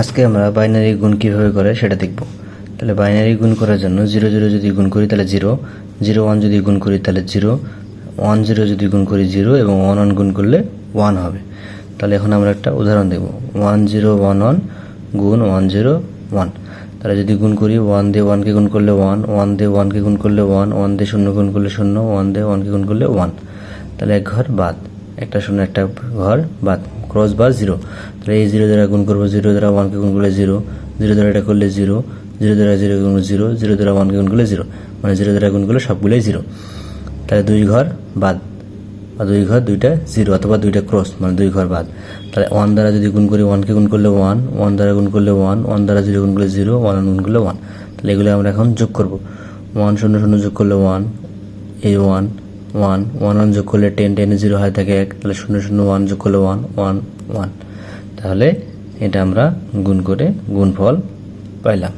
আজকে আমরা বাইনারি গুণ কীভাবে করে সেটা দেখব। তাহলে বাইনারি গুণ করার জন্য জিরো জিরো যদি গুণ করি তাহলে জিরো জিরো ওয়ান যদি গুণ করি তাহলে জিরো ওয়ান জিরো যদি গুণ করি জিরো এবং ওয়ান ওয়ান গুণ করলে ওয়ান হবে। তাহলে এখন আমরা একটা উদাহরণ দেব ওয়ান জিরো ওয়ান ওয়ান গুণ ওয়ান জিরো ওয়ান তাহলে যদি গুণ করি ওয়ান দিয়ে ওয়ানকে গুণ করলে ওয়ান ওয়ান দিয়ে ওয়ানকে গুণ করলে ওয়ান ওয়ান দিয়ে শূন্য গুণ করলে শূন্য ওয়ান দিয়ে ওয়ানকে গুণ করলে ওয়ান তাহলে এক ঘর বাদ, একটা শূন্য, একটা ঘর বাদ। ক্রস বা জিরো। তাহলে এই জিরো দ্বারা গুণ করব, জিরো দ্বারা ওয়ানকে গুণ করলে জিরো জিরো দ্বারা এটা করলে জিরো জিরো দ্বারা জিরো গুণ জিরো জিরো দ্বারা ওয়ানকে গুণ করলে জিরো। মানে জিরো দ্বারা গুণ করলে সবগুলোই জিরো। তাহলে দুই ঘর বাদ। বা দুই ঘর দুইটা জিরো, অথবা দুইটা ক্রস মানে দুই ঘর বাদ। তাহলে ওয়ান দ্বারা যদি গুণ করি ওয়ানকে গুণ করলে ওয়ান ওয়ান দ্বারা গুণ করলে ওয়ান ওয়ান দ্বারা জিরো গুণ করলে জিরো ওয়ান গুণ করলে ওয়ান তাহলে এগুলো আমরা এখন যোগ করব। ওয়ান শূন্য শূন্য যোগ করলে ওয়ান এই ওয়ান ওয়ান ওয়ান ওয়ান যোগ করলে টেন টেনে জিরো হয় থাকে এক, তাহলে শূন্য শূন্য ওয়ান যোগ করলে ওয়ান ওয়ান ওয়ান তাহলে এটা আমরা গুণ করে গুণফল পাইলাম।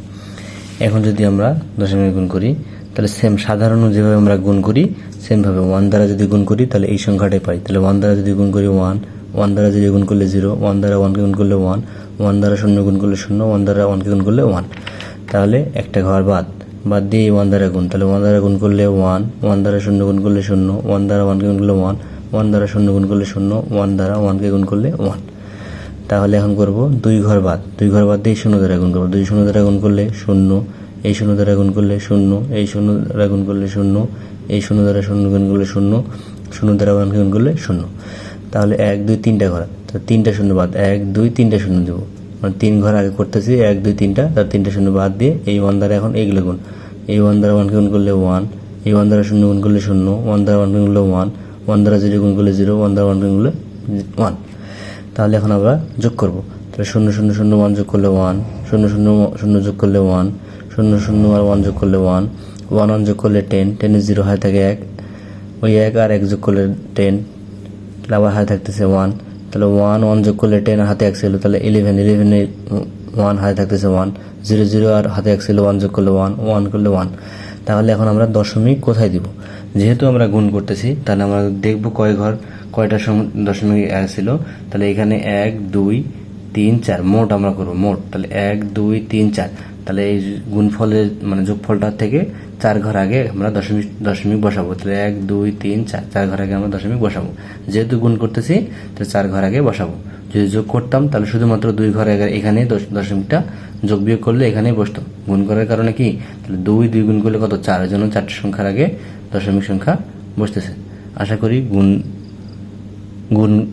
এখন যদি আমরা দশমিক গুণ করি, তাহলে সেম সাধারণ যেভাবে আমরা গুণ করি সেমভাবে ওয়ান দ্বারা যদি গুণ করি, তাহলে এই সংখ্যাটাই পাই। তাহলে ওয়ান দ্বারা যদি গুণ করি ওয়ান ওয়ান দ্বারা যদি গুণ করলে জিরো ওয়ান দ্বারা ওয়ানকে গুণ করলে ওয়ান ওয়ান দ্বারা শূন্য গুণ করলে শূন্য ওয়ান দ্বারা ওয়ানকে গুণ করলে ওয়ান তাহলে একটা ঘর বাদ। বাদ দিয়ে ওয়ান দ্বারা গুণ তাহলে ওয়ান দ্বারা গুণ করলে ওয়ান ওয়ান দ্বারা শূন্য গুণ করলে শূন্য ওয়ান দ্বারা ওয়ানকে গুণ করলে ওয়ান ওয়ান দ্বারা শূন্য গুণ করলে শূন্য ওয়ান দ্বারা ওয়ানকে গুণ করলে ওয়ান তাহলে এখন করব দুই ঘর বাদ দুই ঘর বাদ দিয়ে শূন্য দ্বারা গুণ করব দুই শূন্য দ্বারা গুণ করলে শূন্য এই শূন্য দ্বারা গুণ করলে শূন্য এই শূন্য দ্বারা গুণ করলে শূন্য এই শূন্য দ্বারা শূন্য গুণ করলে শূন্য শূন্য দ্বারা ওয়ানকে গুণ করলে শূন্য তাহলে এক দুই তিনটা ঘর তো তিনটা শূন্য বাদ এক দুই তিনটা শূন্য দেবো মানে তিন ঘর আগে করতেছি, এক, দুই, তিনটা, তার তিনটা শূন্য বাদ দিয়ে এই ওয়ান দ্বারা এখন এইগুলো গুণ। এই ওয়ান দ্বারা ওয়ানকে গুণ করলে ওয়ান এই ওয়ান দ্বারা শূন্য গুণ করলে শূন্য ওয়ান দ্বারা ওয়ান গুণ করলে ওয়ান ওয়ান দ্বারা জিরো গুণ করলে জিরো ওয়ান দ্বারা ওয়ান গুণ করলে ওয়ান তাহলে এখন আমরা যোগ করব। তাহলে শূন্য শূন্য শূন্য ওয়ান যোগ করলে ওয়ান শূন্য শূন্য শূন্য যোগ করলে ওয়ান শূন্য শূন্য, আর ওয়ান যোগ করলে ওয়ান ওয়ান ওয়ান যোগ করলে টেন টেনে জিরো হয় থাকে এক, ওই এক আর এক যোগ করলে টেন তাহলে আবার হাতে থাকতেছে ওয়ান তাহলে ওয়ান ওয়ান যোগ করলে টেন হাতে এক ছিল, তাহলে ইলেভেন ইলেভেনে ওয়ান হাতে থাকতেছে ওয়ান জিরো জিরো আর হাতে এক ছিল ওয়ান যোগ করলে ওয়ান ওয়ান করলে ওয়ান তাহলে এখন আমরা দশমিক কোথায় দিব? যেহেতু আমরা গুণ করতেছি, তাহলে আমরা দেখব কয় ঘর, কয়টা দশমিক ছিল, তাহলে এখানে এক, দুই, তিন, চার, মোট আমরা করব, মোট। তাহলে এক, দুই, তিন, চার। তাহলে এই গুণফলের মানে যোগফলটার থেকে চার ঘর আগে আমরা দশমিক দশমিক বসাবো। তাহলে এক, দুই, তিন, চার চার ঘর আগে আমরা দশমিক বসাবো। যেহেতু গুণ করতেছি, তাহলে চার ঘর আগে বসাবো। যদি যোগ করতাম, তাহলে শুধুমাত্র দুই ঘর আগে এখানে দশ- দশমিকটা যোগ বিয়োগ করলে এখানেই বসতো। গুণ করার কারণে কি? তাহলে দুই দুই গুণ করলে কত? চার জন্য চারটি সংখ্যার আগে দশমিক সংখ্যা বসতেছে। আশা করি গুণ গুণ